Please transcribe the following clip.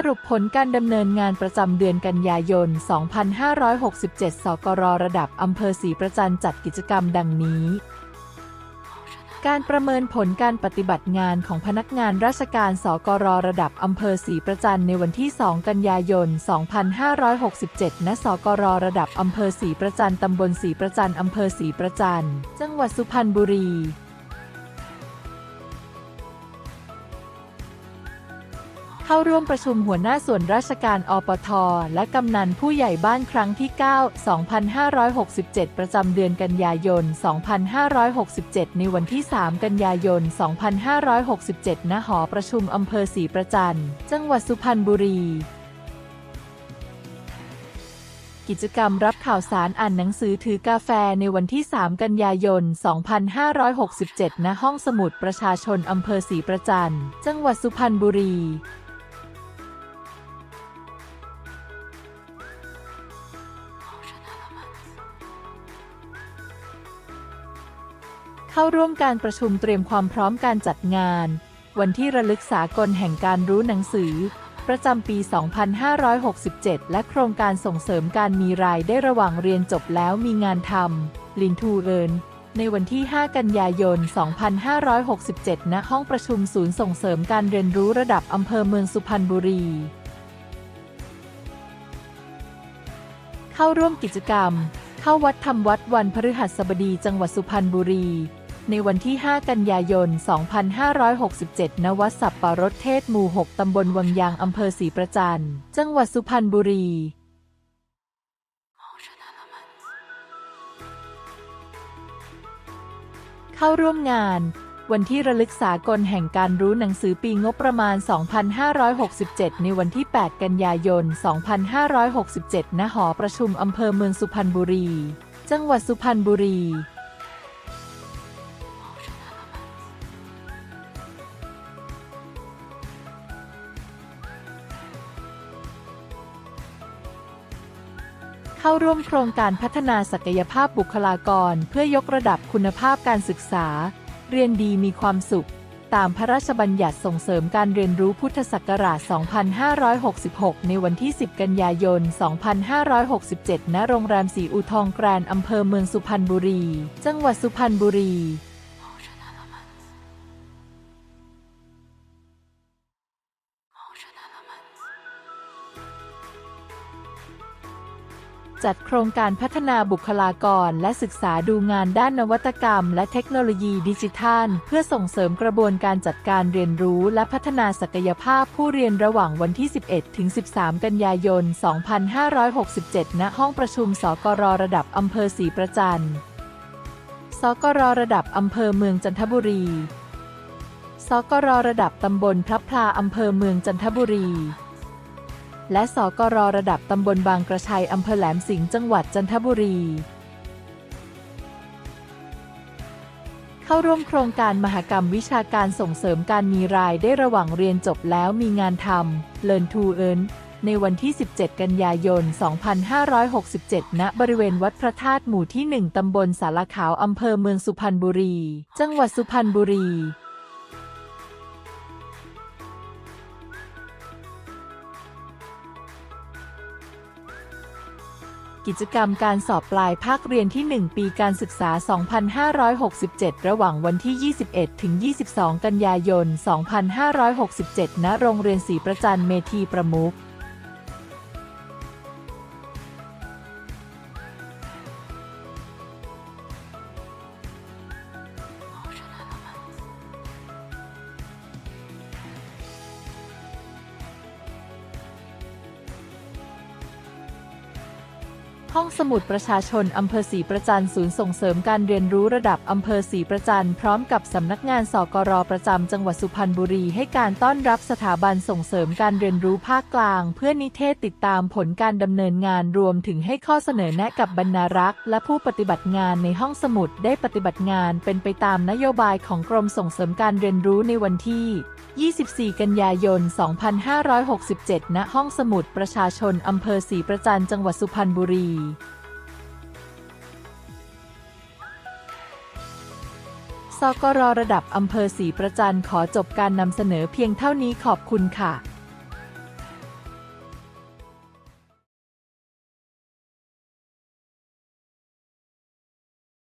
สรุปผลการดำเนินงานประจำเดือนกันยายน 2567 สกรระดับอำเภอศรีประจันจัดกิจกรรมดังนี้ การประเมินผลการปฏิบัติงานของพนักงานราชการสกรระดับอำเภอศรีประจันในวันที่ 2 กันยายน 2567 ณ สกรระดับอำเภอศรีประจันตำบลศรีประจันอำเภอศรีประจันจังหวัดสุพรรณบุรี เข้าร่วมประชุมหัวหน้าส่วนราชการอปท และกำนันผู้ใหญ่บ้านครั้งที่ 9 2567 ประจำเดือนกันยายน 2567 ในวันที่ 3 กันยายน 2567 ณ หอประชุมอำเภอศรีประจัน จังหวัดสุพรรณบุรีกิจกรรมรับข่าวสารอ่านหนังสือถือกาแฟในวันที่ 3 กันยายน 2567 ณ ห้องสมุดประชาชนอำเภอศรีประจัน จังหวัดสุพรรณบุรี เข้าร่วมการประชุมเตรียมความพร้อมการจัดงาน วันที่ระลึกสากลแห่งการรู้หนังสือ ประจำปี 2567 และโครงการส่งเสริมการมีรายได้ระหว่างเรียนจบแล้วมีงานทำลินทูเอินในวันที่ 5 กันยายน 2567 ณ ห้องประชุมศูนย์ส่งเสริมการเรียนรู้ระดับอำเภอเมืองสุพรรณบุรี เข้าร่วมกิจกรรม เข้าวัดทำวัดวันพฤหัสบดีจังหวัดสุพรรณบุรี ในวันที่ 5 กันยายน 2567 ณ วัดสับปะรดเทศหมู่ 6 ตำบลวังยาง อำเภอศรีประจัน จังหวัดสุพรรณบุรีเข้าร่วมงาน วันที่ระลึกสากลแห่งการรู้หนังสือปีงบประมาณ 2567 ในวันที่ 8 กันยายน 2567 ณ หอประชุมอำเภอเมืองสุพรรณบุรี จังหวัดสุพรรณบุรี เข้าร่วมโครงการพัฒนาศักยภาพบุคลากร เพื่อยกระดับคุณภาพการศึกษา เรียนดีมีความสุข ตามพระราชบัญญัติส่งเสริมการเรียนรู้พุทธศักราช 2566 ในวันที่ 10 กันยายน 2567 ณ โรงแรมสีอุทองแกรนด์อำเภอเมืองสุพรรณบุรี จังหวัดสุพรรณบุรี จัดโครงการพัฒนาบุคลากร และศึกษาดูงานด้านนวัตกรรม และเทคโนโลยีดิจิทัล เพื่อส่งเสริมกระบวนการจัดการเรียนรู้ และพัฒนาศักยภาพผู้เรียนระหว่างวันที่ 11 ถึง 13 กันยายน 2567 ณ ห้องประชุมสกรระดับอำเภอศรีประจันสกรระดับอำเภอเมืองจันทบุรี สกรระดับตำบลพระพลาอำเภอเมืองจันทบุรี และสกรระดับตำบลบางกระชัยอำเภอแหลมสิงห์จังหวัดจันทบุรี เข้าร่วมโครงการมหกรรมวิชาการส่งเสริมการมีรายได้ระหว่างเรียนจบแล้วมีงานทำ Learn to Earn ในวันที่ 17 กันยายน 2567 ณ บริเวณวัดพระธาตุหมู่ที่ 1 ตำบลสารขาว อำเภอเมืองสุพรรณบุรี จังหวัดสุพรรณบุรี กิจกรรมการสอบปลายภาคเรียนที่ 1 ปีการศึกษา 2567 ระหว่างวันที่ 21 ถึง 22 กันยายน 2567 ณ โรงเรียนศรีประจันเมธีประมุข ห้องสมุดประชาชนอำเภอศรีประจันศูนย์ส่งเสริมการเรียนรู้ระดับอำเภอศรีประจันพร้อมกับสำนักงานสกรประจำจังหวัดสุพรรณบุรีให้การต้อนรับสถาบันส่งเสริมการเรียนรู้ภาคกลาง เพื่อนิเทศติดตามผลการดำเนินงานรวมถึงให้ข้อเสนอแนะกับบรรณารักษ์ และผู้ปฏิบัติงานในห้องสมุดได้ปฏิบัติงานเป็นไปตามนโยบายของกรมส่งเสริมการเรียนรู้ในวันที่ 24 กันยายน 2567 ณ ห้องสมุดประชาชนอำเภอศรีประจันจังหวัดสุพรรณบุรีสกรระดับอำเภอศรีประจันขอจบการนำเสนอเพียงเท่านี้ขอบคุณค่ะ